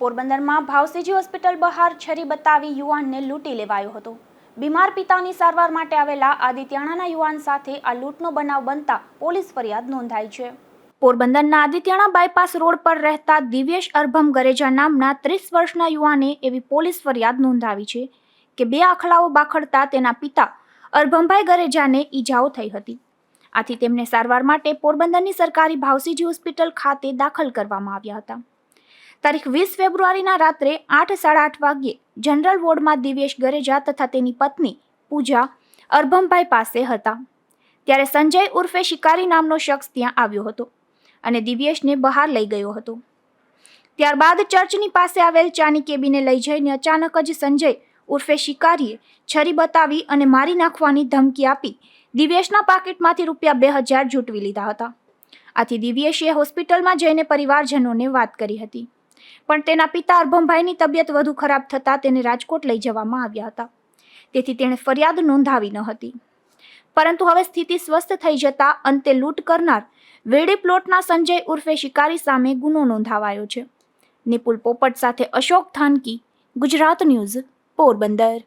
પોરબંદરમાં ભાવસીજી હોસ્પિટલ બહાર છરી બતાવી યુવાનને લૂંટી લેવાયો હતો. બીમાર પિતાની સારવાર માટે આવેલા આદિત્યાણાના યુવાન સાથે આ લૂંટનો બનાવ બનતા પોલીસ ફરિયાદ નોંધાઈ છે. પોરબંદરના આદિત્યાણા બાયપાસ રોડ પર રહેતા દિવ્યેશ અરભમ ગરેજા નામના ત્રીસ વર્ષના યુવાને એવી પોલીસ ફરિયાદ નોંધાવી છે કે બે આખલાઓ બાખડતા તેના પિતા અરભમભાઈ ગરેજાને ઈજાઓ થઈ હતી. આથી તેમને સારવાર માટે પોરબંદરની સરકારી ભાવસીજી હોસ્પિટલ ખાતે દાખલ કરવામાં આવ્યા હતા. તારીખ વીસ ફેબ્રુઆરીના રાત્રે આઠ, સાડા આઠ વાગ્યે જનરલ વોર્ડમાં દિવ્યેશ ગરેજા તથા તેની પત્ની પૂજા અરભમભાઈ પાસે હતા. ત્યારે સંજય ઉર્ફે શિકારી નામનો શખ્સ ત્યાં આવ્યો હતો અને દિવ્યેશને બહાર લઈ ગયો હતો. ત્યારબાદ ચર્ચની પાસે આવેલ ચાની કેબીને લઈ જઈને અચાનક જ સંજય ઉર્ફે શિકારીએ છરી બતાવી અને મારી નાખવાની ધમકી આપી દિવ્યેશના પાકીટમાંથી રૂપિયા બે હજાર ઝૂંટવી લીધા હતા. આથી દિવ્યેશે હોસ્પિટલમાં જઈને પરિવારજનોને વાત કરી હતી. પણ તેના પિતા અર્ભમભાઈની તબિયત વધુ ખરાબ થતાં તેને રાજકોટ લઈ જવામાં આવ્યા હતા. તેથી તેણે ફરિયાદ નોંધાવી ન હતી. પરંતુ હવે સ્થિતિ સ્વસ્થ થઈ જતા અંતે લૂંટ કરનાર વેડી પ્લોટના સંજય ઉર્ફે શિકારી સામે ગુનો નોંધાવાયો છે. નિપુલ પોપટ સાથે અશોક થાનકી, ગુજરાત ન્યૂઝ, પોરબંદર.